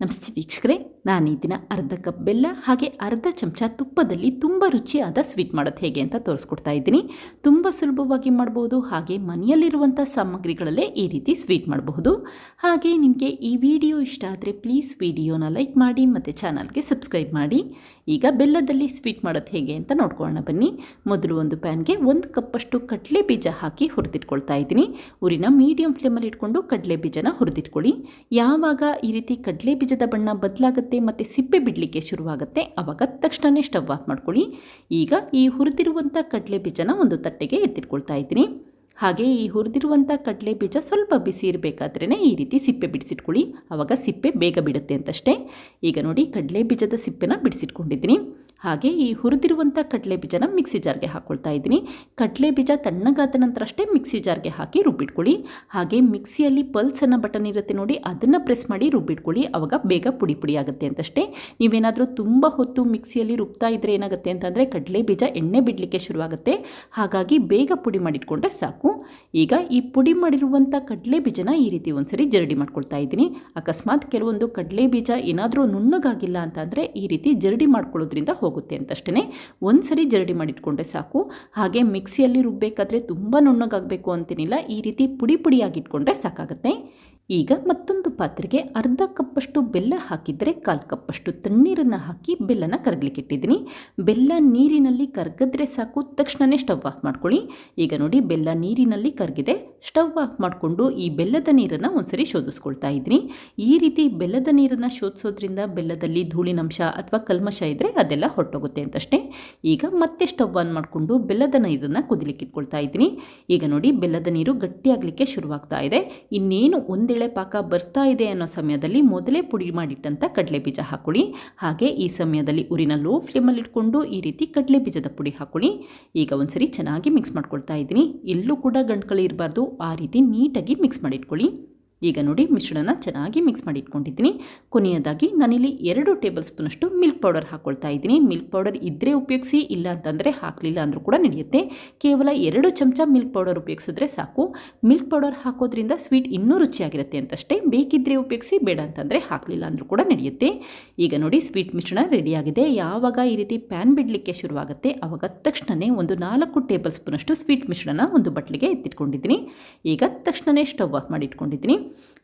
ನಮಸ್ತೆ ವೀಕ್ಷಕರೇ, ನಾನು ಈ ದಿನ ಅರ್ಧ ಕಪ್ ಬೆಲ್ಲ ಹಾಗೆ ಅರ್ಧ ಚಮಚ ತುಪ್ಪದಲ್ಲಿ ತುಂಬ ರುಚಿಯಾದ ಸ್ವೀಟ್ ಮಾಡೋದು ಹೇಗೆ ಅಂತ ತೋರಿಸ್ಕೊಡ್ತಾ ಇದ್ದೀನಿ. ತುಂಬ ಸುಲಭವಾಗಿ ಮಾಡ್ಬೋದು, ಹಾಗೆ ಮನೆಯಲ್ಲಿರುವಂಥ ಸಾಮಗ್ರಿಗಳಲ್ಲೇ ಈ ರೀತಿ ಸ್ವೀಟ್ ಮಾಡಬಹುದು. ಹಾಗೆ ನಿಮಗೆ ಈ ವಿಡಿಯೋ ಇಷ್ಟ ಆದರೆ ಪ್ಲೀಸ್ ವಿಡಿಯೋನ ಲೈಕ್ ಮಾಡಿ, ಮತ್ತು ಚಾನಲ್ಗೆ ಸಬ್ಸ್ಕ್ರೈಬ್ ಮಾಡಿ. ಈಗ ಬೆಲ್ಲದಲ್ಲಿ ಸ್ವೀಟ್ ಮಾಡೋದು ಹೇಗೆ ಅಂತ ನೋಡ್ಕೊಳ್ಳೋಣ ಬನ್ನಿ. ಮೊದಲು ಒಂದು ಪ್ಯಾನ್ಗೆ ಒಂದು ಕಪ್ಪಷ್ಟು ಕಡಲೆ ಬೀಜ ಹಾಕಿ ಹುರಿದಿಟ್ಕೊಳ್ತಾ ಇದ್ದೀನಿ. ಊರಿನ ಮೀಡಿಯಂ ಫ್ಲೇಮಲ್ಲಿ ಇಟ್ಕೊಂಡು ಕಡಲೆ ಬೀಜನ ಹುರಿದಿಟ್ಕೊಳ್ಳಿ. ಯಾವಾಗ ಈ ರೀತಿ ಕಡಲೆ ಬೀಜದ ಬಣ್ಣ ಬದಲಾಗುತ್ತೆ ಮತ್ತು ಸಿಪ್ಪೆ ಬಿಡಲಿಕ್ಕೆ ಶುರುವಾಗುತ್ತೆ. ಆವಾಗ ತಕ್ಷಣವೇ ಸ್ಟವ್ ಆಫ್ ಮಾಡ್ಕೊಳ್ಳಿ. ಈಗ ಈ ಹುರಿದಿರುವಂಥ ಕಡಲೆ ಬೀಜನ ಒಂದು ತಟ್ಟೆಗೆ ಎತ್ತಿಟ್ಕೊಳ್ತಾ ಇದ್ದೀನಿ. ಹಾಗೆ ಈ ಹುರಿದಿರುವಂಥ ಕಡಲೆ ಬೀಜ ಸ್ವಲ್ಪ ಬಿಸಿ ಇರಬೇಕಾದ್ರೇ ಈ ರೀತಿ ಸಿಪ್ಪೆ ಬಿಡಿಸಿಟ್ಕೊಳ್ಳಿ. ಆವಾಗ ಸಿಪ್ಪೆ ಬೇಗ ಬಿಡುತ್ತೆ ಅಂತಷ್ಟೇ. ಈಗ ನೋಡಿ ಕಡಲೆ ಬೀಜದ ಸಿಪ್ಪೆನ ಬಿಡಿಸಿಟ್ಕೊಂಡಿದ್ದೀನಿ. ಹಾಗೆ ಈ ಹುರಿದಿರುವಂಥ ಕಡಲೆ ಬೀಜನ ಮಿಕ್ಸಿ ಜಾರ್ಗೆ ಹಾಕ್ಕೊಳ್ತಾ ಇದ್ದೀನಿ. ಕಡಲೆ ಬೀಜ ತಣ್ಣಗಾದ ನಂತರ ಅಷ್ಟೇ ಮಿಕ್ಸಿ ಜಾರ್ಗೆ ಹಾಕಿ ರುಬ್ಬಿಟ್ಕೊಳ್ಳಿ. ಹಾಗೆ ಮಿಕ್ಸಿಯಲ್ಲಿ ಪಲ್ಸ್ ಅನ್ನೋ ಬಟನ್ ಇರುತ್ತೆ ನೋಡಿ, ಅದನ್ನು ಪ್ರೆಸ್ ಮಾಡಿ ರುಬ್ಬಿಟ್ಕೊಳ್ಳಿ. ಆವಾಗ ಬೇಗ ಪುಡಿ ಪುಡಿ ಆಗುತ್ತೆ ಅಂತಷ್ಟೇ. ನೀವೇನಾದರೂ ತುಂಬ ಹೊತ್ತು ಮಿಕ್ಸಿಯಲ್ಲಿ ರುಬ್ತಾ ಇದ್ದರೆ ಏನಾಗುತ್ತೆ ಅಂತಂದರೆ ಕಡಲೆ ಬೀಜ ಎಣ್ಣೆ ಬಿಡಲಿಕ್ಕೆ ಶುರುವಾಗುತ್ತೆ. ಹಾಗಾಗಿ ಬೇಗ ಪುಡಿ ಮಾಡಿಟ್ಕೊಂಡ್ರೆ ಸಾಕು. ಈಗ ಈ ಪುಡಿ ಮಾಡಿರುವಂಥ ಕಡಲೆ ಬೀಜನ ಈ ರೀತಿ ಒಂದ್ಸರಿ ಜರಡಿ ಮಾಡ್ಕೊಳ್ತಾ ಇದ್ದೀನಿ. ಅಕಸ್ಮಾತ್ ಕೆಲವೊಂದು ಕಡಲೆ ಬೀಜ ಏನಾದರೂ ನುಣ್ಣಗಾಗಿಲ್ಲ ಅಂತಂದರೆ ಈ ರೀತಿ ಜರಡಿ ಮಾಡ್ಕೊಳ್ಳೋದ್ರಿಂದ ಹೋಗುತ್ತೆ ಅಂತಷ್ಟೇ ಒಂದು ಸರಿ ಜರಡಿ ಮಾಡಿಟ್ಕೊಂಡ್ರೆ ಸಾಕು. ಹಾಗೆ ಮಿಕ್ಸಿಯಲ್ಲಿ ರುಬ್ಬಬೇಕಾದ್ರೆ ತುಂಬ ನುಣ್ಣಗಾಗಬೇಕು ಅಂತೇನಿಲ್ಲ. ಈ ರೀತಿ ಪುಡಿ ಪುಡಿಯಾಗಿಟ್ಕೊಂಡ್ರೆ ಸಾಕಾಗುತ್ತೆ. ಈಗ ಮತ್ತೊಂದು ಪಾತ್ರೆಗೆ ಅರ್ಧ ಕಪ್ಪಷ್ಟು ಬೆಲ್ಲ ಹಾಕಿದರೆ ಕಾಲು ಕಪ್ಪಷ್ಟು ತಣ್ಣೀರನ್ನು ಹಾಕಿ ಬೆಲ್ಲನ ಕರಗಲಿಕ್ಕೆ ಇಟ್ಟಿದ್ದೀನಿ. ಬೆಲ್ಲ ನೀರಿನಲ್ಲಿ ಕರಗಿದ್ರೆ ಸಾಕು ತಕ್ಷಣವೇ ಸ್ಟವ್ ಆಫ್ ಮಾಡ್ಕೊಳ್ಳಿ. ಈಗ ನೋಡಿ, ಬೆಲ್ಲ ನೀರಿನಲ್ಲಿ ಕರಗಿದೆ. ಸ್ಟವ್ ಆಫ್ ಮಾಡಿಕೊಂಡು ಈ ಬೆಲ್ಲದ ನೀರನ್ನು ಒಂದ್ಸರಿ ಶೋಧಿಸ್ಕೊಳ್ತಾ ಇದ್ದೀನಿ. ಈ ರೀತಿ ಬೆಲ್ಲದ ನೀರನ್ನು ಶೋಧಿಸೋದ್ರಿಂದ ಬೆಲ್ಲದಲ್ಲಿ ಧೂಳಿನಂಶ ಅಥವಾ ಕಲ್ಮಶ ಇದ್ದರೆ ಅದೆಲ್ಲ ಹೊರಟೋಗುತ್ತೆ ಅಂತಷ್ಟೇ. ಈಗ ಮತ್ತೆ ಸ್ಟವ್ ಆನ್ ಮಾಡಿಕೊಂಡು ಬೆಲ್ಲದ ನೀರನ್ನು ಕುದಿಲಿಕ್ಕೆ ಇಟ್ಕೊಳ್ತಾ ಇದ್ದೀನಿ. ಈಗ ನೋಡಿ, ಬೆಲ್ಲದ ನೀರು ಗಟ್ಟಿಯಾಗಲಿಕ್ಕೆ ಶುರುವಾಗ್ತಾ ಇದೆ. ಇನ್ನೇನು ಒಂದೇ ಬೇಳೆ ಪಾಕ ಬರ್ತಾ ಇದೆ ಅನ್ನೋ ಸಮಯದಲ್ಲಿ ಮೊದಲೇ ಪುಡಿ ಮಾಡಿಟ್ಟಂಥ ಕಡಲೆ ಬೀಜ ಹಾಕೊಳ್ಳಿ. ಹಾಗೆ ಈ ಸಮಯದಲ್ಲಿ ಉರಿನ ಲೋ ಫ್ಲೇಮಲ್ಲಿ ಇಟ್ಕೊಂಡು ಈ ರೀತಿ ಕಡಲೆ ಬೀಜದ ಪುಡಿ ಹಾಕೊಳ್ಳಿ. ಈಗ ಒಂದ್ಸರಿ ಚೆನ್ನಾಗಿ ಮಿಕ್ಸ್ ಮಾಡ್ಕೊಳ್ತಾ ಇದ್ದೀನಿ. ಎಲ್ಲೂ ಕೂಡ ಗಂಟ್ಗಳು ಇರಬಾರ್ದು. ಆ ರೀತಿ ನೀಟಾಗಿ ಮಿಕ್ಸ್ ಮಾಡಿಟ್ಕೊಳ್ಳಿ. ಈಗ ನೋಡಿ ಮಿಶ್ರಣನ ಚೆನ್ನಾಗಿ ಮಿಕ್ಸ್ ಮಾಡಿ ಇಟ್ಕೊಂಡಿದ್ದೀನಿ ಕೊನೆಯದಾಗಿ ನಾನಿಲ್ಲಿ ಎರಡು ಟೇಬಲ್ ಸ್ಪೂನಷ್ಟು ಮಿಲ್ಕ್ ಪೌಡರ್ ಹಾಕ್ಕೊಳ್ತಾ ಇದ್ದೀನಿ. ಮಿಲ್ಕ್ ಪೌಡರ್ ಇದ್ದರೆ ಉಪಯೋಗಿಸಿ, ಇಲ್ಲ ಅಂತಂದರೆ ಹಾಕಲಿಲ್ಲ ಅಂದರೂ ಕೂಡ ನಡೆಯುತ್ತೆ. ಕೇವಲ ಎರಡು ಚಮಚ ಮಿಲ್ಕ್ ಪೌಡರ್ ಉಪಯೋಗಿಸಿದ್ರೆ ಸಾಕು. ಮಿಲ್ಕ್ ಪೌಡರ್ ಹಾಕೋದ್ರಿಂದ ಸ್ವೀಟ್ ಇನ್ನೂ ರುಚಿಯಾಗಿರುತ್ತೆ ಅಂತಷ್ಟೇ. ಬೇಕಿದ್ದರೆ ಉಪಯೋಗಿಸಿ, ಬೇಡ ಅಂತಂದರೆ ಹಾಕಲಿಲ್ಲ ಅಂದರೂ ಕೂಡ ನಡೆಯುತ್ತೆ. ಈಗ ನೋಡಿ ಸ್ವೀಟ್ ಮಿಶ್ರಣ ರೆಡಿಯಾಗಿದೆ ಯಾವಾಗ ಈ ರೀತಿ ಪ್ಯಾನ್ ಬಿಡಲಿಕ್ಕೆ ಶುರುವಾಗುತ್ತೆ? ಆವಾಗ ತಕ್ಷಣವೇ ಒಂದು ನಾಲ್ಕು ಟೇಬಲ್ ಸ್ಪೂನಷ್ಟು ಸ್ವೀಟ್ ಮಿಶ್ರಣ ಒಂದು ಬಟ್ಲಿಗೆ ಎತ್ತಿಟ್ಕೊಂಡಿದ್ದೀನಿ. ಈಗ ತಕ್ಷಣವೇ ಸ್ಟವ್ ಆಫ್ ಮಾಡಿ ಇಟ್ಕೊಂಡಿದ್ದೀನಿ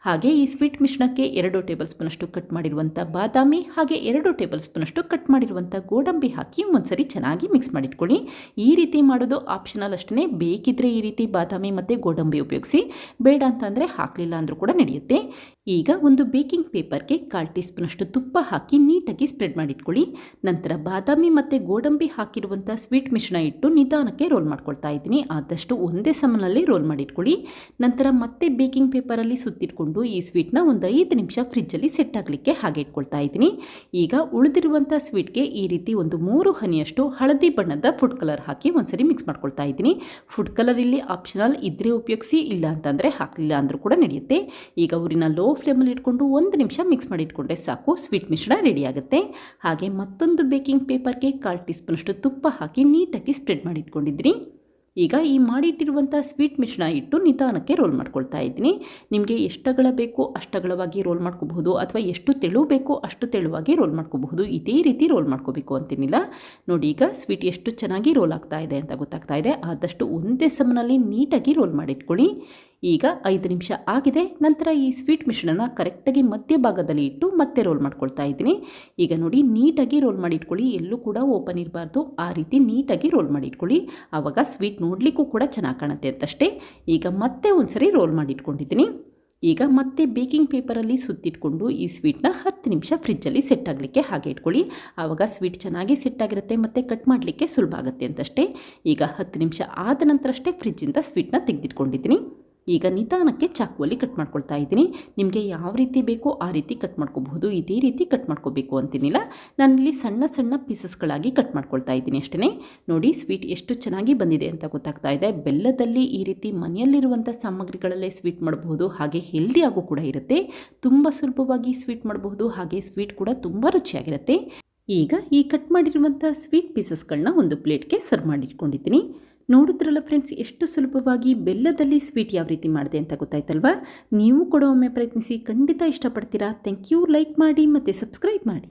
ಹಾಗೆ ಈ ಸ್ವೀಟ್ ಮಿಶ್ರಣಕ್ಕೆ ಎರಡು ಟೇಬಲ್ ಸ್ಪೂನಷ್ಟು ಕಟ್ ಮಾಡಿರುವಂಥ ಬಾದಾಮಿ ಹಾಗೆ ಎರಡು ಟೇಬಲ್ ಸ್ಪೂನಷ್ಟು ಕಟ್ ಮಾಡಿರುವಂಥ ಗೋಡಂಬಿ ಹಾಕಿ ಒಂದ್ಸರಿ ಚೆನ್ನಾಗಿ ಮಿಕ್ಸ್ ಮಾಡಿಟ್ಕೊಳ್ಳಿ. ಈ ರೀತಿ ಮಾಡೋದು ಆಪ್ಷನಲ್ ಅಷ್ಟೇ ಬೇಕಿದ್ದರೆ ಈ ರೀತಿ ಬಾದಾಮಿ ಮತ್ತು ಗೋಡಂಬಿ ಉಪಯೋಗಿಸಿ. ಬೇಡ ಅಂತಂದರೆ ಹಾಕಲಿಲ್ಲ ಅಂದರೂ ಕೂಡ ನಡೆಯುತ್ತೆ. ಈಗ ಒಂದು ಬೇಕಿಂಗ್ ಪೇಪರ್ಗೆ ಕಾಲು ಟೀ ಸ್ಪೂನಷ್ಟು ತುಪ್ಪ ಹಾಕಿ ನೀಟಾಗಿ ಸ್ಪ್ರೆಡ್ ಮಾಡಿಟ್ಕೊಳ್ಳಿ. ನಂತರ ಬಾದಾಮಿ ಮತ್ತು ಗೋಡಂಬಿ ಹಾಕಿರುವಂಥ ಸ್ವೀಟ್ ಮಿಶ್ರಣ ಇಟ್ಟು ನಿಧಾನಕ್ಕೆ ರೋಲ್ ಮಾಡ್ಕೊಳ್ತಾ ಇದ್ದೀನಿ. ಆದಷ್ಟು ಒಂದೇ ಸಮನಲ್ಲಿ ರೋಲ್ ಮಾಡಿಟ್ಕೊಳ್ಳಿ. ನಂತರ ಮತ್ತೆ ಬೇಕಿಂಗ್ ಪೇಪರಲ್ಲಿ ಸುತ್ತಿಟ್ಕೊಂಡು ಈ ಸ್ವೀಟ್ನ ಒಂದು ಐದು ನಿಮಿಷ ಫ್ರಿಜ್ಜಲ್ಲಿ ಸೆಟ್ ಆಗಲಿಕ್ಕೆ ಹಾಗೆ ಇಟ್ಕೊಳ್ತಾ ಇದ್ದೀನಿ. ಈಗ ಉಳಿದಿರುವಂಥ ಸ್ವೀಟ್ಗೆ ಈ ರೀತಿ ಒಂದು ಮೂರು ಹನಿಯಷ್ಟು ಹಳದಿ ಬಣ್ಣದ ಫುಡ್ ಕಲರ್ ಹಾಕಿ ಒಂದ್ಸರಿ ಮಿಕ್ಸ್ ಮಾಡ್ಕೊಳ್ತಾ ಇದ್ದೀನಿ. ಫುಡ್ ಕಲರ್ ಇಲ್ಲಿ ಆಪ್ಷನಲ್ ಇದ್ದರೆ ಉಪಯೋಗಿಸಿ, ಇಲ್ಲ ಅಂತಂದರೆ ಹಾಕಲಿಲ್ಲ ಅಂದರೂ ಕೂಡ ನಡೆಯುತ್ತೆ. ಈಗ ಊರಿನ ಲೋ ಫ್ಲೇಮಲ್ಲಿ ಇಟ್ಕೊಂಡು ಒಂದು ನಿಮಿಷ ಮಿಕ್ಸ್ ಮಾಡಿ ಇಟ್ಕೊಂಡ್ರೆ ಸಾಕು ಸ್ವೀಟ್ ಮಿಶ್ರಣ ರೆಡಿ ಆಗುತ್ತೆ. ಹಾಗೆ ಮತ್ತೊಂದು ಬೇಕಿಂಗ್ ಪೇಪರ್ಗೆ ಕಾಲು ಟೀ ಸ್ಪೂನಷ್ಟು ತುಪ್ಪ ಹಾಕಿ ನೀಟಾಗಿ ಸ್ಪ್ರೆಡ್ ಮಾಡಿ ಇಟ್ಕೊಂಡಿದ್ರಿ ಈಗ ಈ ಮಾಡಿಟ್ಟಿರುವಂಥ ಸ್ವೀಟ್ ಮಿಶ್ರಣ ಇಟ್ಟು ನಿಧಾನಕ್ಕೆ ರೋಲ್ ಮಾಡ್ಕೊಳ್ತಾ ಇದ್ದೀನಿ. ನಿಮಗೆ ಎಷ್ಟಗಳ ಬೇಕೋ ಅಷ್ಟಗಳವಾಗಿ ರೋಲ್ ಮಾಡ್ಕೋಬಹುದು ಅಥವಾ ಎಷ್ಟು ತೆಳು ಬೇಕೋ ಅಷ್ಟು ತೆಳುವಾಗಿ ರೋಲ್ ಮಾಡ್ಕೋಬಹುದು. ಇದೇ ರೀತಿ ರೋಲ್ ಮಾಡ್ಕೋಬೇಕು ಅಂತೇನಿಲ್ಲ. ನೋಡಿ, ಈಗ ಸ್ವೀಟ್ ಎಷ್ಟು ಚೆನ್ನಾಗಿ ರೋಲ್ ಆಗ್ತಾ ಇದೆ ಅಂತ ಗೊತ್ತಾಗ್ತಾ ಇದೆ. ಆದಷ್ಟು ಒಂದೇ ಸಮನಲ್ಲಿ ನೀಟಾಗಿ ರೋಲ್ ಮಾಡಿಟ್ಕೊಳ್ಳಿ. ಈಗ ಐದು ನಿಮಿಷ ಆಗಿದೆ. ನಂತರ ಈ ಸ್ವೀಟ್ ಮಿಶ್ರಣನ ಕರೆಕ್ಟಾಗಿ ಮಧ್ಯಭಾಗದಲ್ಲಿ ಇಟ್ಟು ಮತ್ತೆ ರೋಲ್ ಮಾಡ್ಕೊಳ್ತಾ ಇದ್ದೀನಿ. ಈಗ ನೋಡಿ, ನೀಟಾಗಿ ರೋಲ್ ಮಾಡಿ ಇಟ್ಕೊಳ್ಳಿ ಎಲ್ಲೂ ಕೂಡ ಓಪನ್ ಇರಬಾರ್ದು. ಆ ರೀತಿ ನೀಟಾಗಿ ರೋಲ್ ಮಾಡಿ ಇಟ್ಕೊಳ್ಳಿ ಆವಾಗ ಸ್ವೀಟ್ ನೋಡಲಿಕ್ಕೂ ಕೂಡ ಚೆನ್ನಾಗಿ ಕಾಣುತ್ತೆ ಅಂತಷ್ಟೇ. ಈಗ ಮತ್ತೆ ಒಂದ್ಸರಿ ರೋಲ್ ಮಾಡಿ ಇಟ್ಕೊಂಡಿದ್ದೀನಿ ಈಗ ಮತ್ತೆ ಬೇಕಿಂಗ್ ಪೇಪರಲ್ಲಿ ಸುತ್ತಿಟ್ಕೊಂಡು ಈ ಸ್ವೀಟ್ನ ಹತ್ತು ನಿಮಿಷ ಫ್ರಿಜ್ಜಲ್ಲಿ ಸೆಟ್ ಆಗಲಿಕ್ಕೆ ಹಾಗೆ ಇಟ್ಕೊಳ್ಳಿ. ಆವಾಗ ಸ್ವೀಟ್ ಚೆನ್ನಾಗಿ ಸೆಟ್ ಆಗಿರುತ್ತೆ ಮತ್ತು ಕಟ್ ಮಾಡಲಿಕ್ಕೆ ಸುಲಭ ಆಗುತ್ತೆ ಅಂತಷ್ಟೇ. ಈಗ ಹತ್ತು ನಿಮಿಷ ಆದ ನಂತರ ಅಷ್ಟೇ ಫ್ರಿಜ್ಜಿಂದ ಸ್ವೀಟ್ನ ತೆಗೆದಿಟ್ಕೊಂಡಿದ್ದೀನಿ. ಈಗ ನಿಧಾನಕ್ಕೆ ಚಾಕುವಲ್ಲಿ ಕಟ್ ಮಾಡ್ಕೊಳ್ತಾ ಇದ್ದೀನಿ. ನಿಮಗೆ ಯಾವ ರೀತಿ ಬೇಕೋ ಆ ರೀತಿ ಕಟ್ ಮಾಡ್ಕೋಬಹುದು. ಇದೇ ರೀತಿ ಕಟ್ ಮಾಡ್ಕೋಬೇಕು ಅಂತೀನಿಲ್ಲ. ನಾನಿಲ್ಲಿ ಸಣ್ಣ ಸಣ್ಣ ಪೀಸಸ್ಗಳಾಗಿ ಕಟ್ ಮಾಡ್ಕೊಳ್ತಾ ಇದ್ದೀನಿ ಅಷ್ಟೇ ನೋಡಿ ಸ್ವೀಟ್ ಎಷ್ಟು ಚೆನ್ನಾಗಿ ಬಂದಿದೆ ಅಂತ ಗೊತ್ತಾಗ್ತಾ ಇದೆ. ಬೆಲ್ಲದಲ್ಲಿ ಈ ರೀತಿ ಮನೆಯಲ್ಲಿರುವಂಥ ಸಾಮಗ್ರಿಗಳಲ್ಲೇ ಸ್ವೀಟ್ ಮಾಡಬಹುದು. ಹಾಗೆ ಹೆಲ್ದಿಯಾಗೂ ಕೂಡ ಇರುತ್ತೆ. ತುಂಬ ಸುಲಭವಾಗಿ ಸ್ವೀಟ್ ಮಾಡಬಹುದು. ಹಾಗೆ ಸ್ವೀಟ್ ಕೂಡ ತುಂಬ ರುಚಿಯಾಗಿರುತ್ತೆ. ಈಗ ಈ ಕಟ್ ಮಾಡಿರುವಂಥ ಸ್ವೀಟ್ ಪೀಸಸ್ಗಳನ್ನ ಒಂದು ಪ್ಲೇಟ್ಗೆ ಸರ್ವ್ ಮಾಡಿಟ್ಕೊಂಡಿದ್ದೀನಿ. ನೋಡಿದ್ರಲ್ಲ ಫ್ರೆಂಡ್ಸ್ ಎಷ್ಟು ಸುಲಭವಾಗಿ ಬೆಲ್ಲದಲ್ಲಿ ಸ್ವೀಟ್ ಯಾವ ರೀತಿ ಮಾಡಿದೆ ಅಂತ ಗೊತ್ತಾಯ್ತಲ್ವಾ? ನೀವು ಕೂಡ ಒಮ್ಮೆ ಪ್ರಯತ್ನಿಸಿ, ಖಂಡಿತ ಇಷ್ಟಪಡ್ತೀರಾ? ಥ್ಯಾಂಕ್ ಯು ಲೈಕ್ ಮಾಡಿ ಮತ್ತು ಸಬ್ಸ್ಕ್ರೈಬ್ ಮಾಡಿ.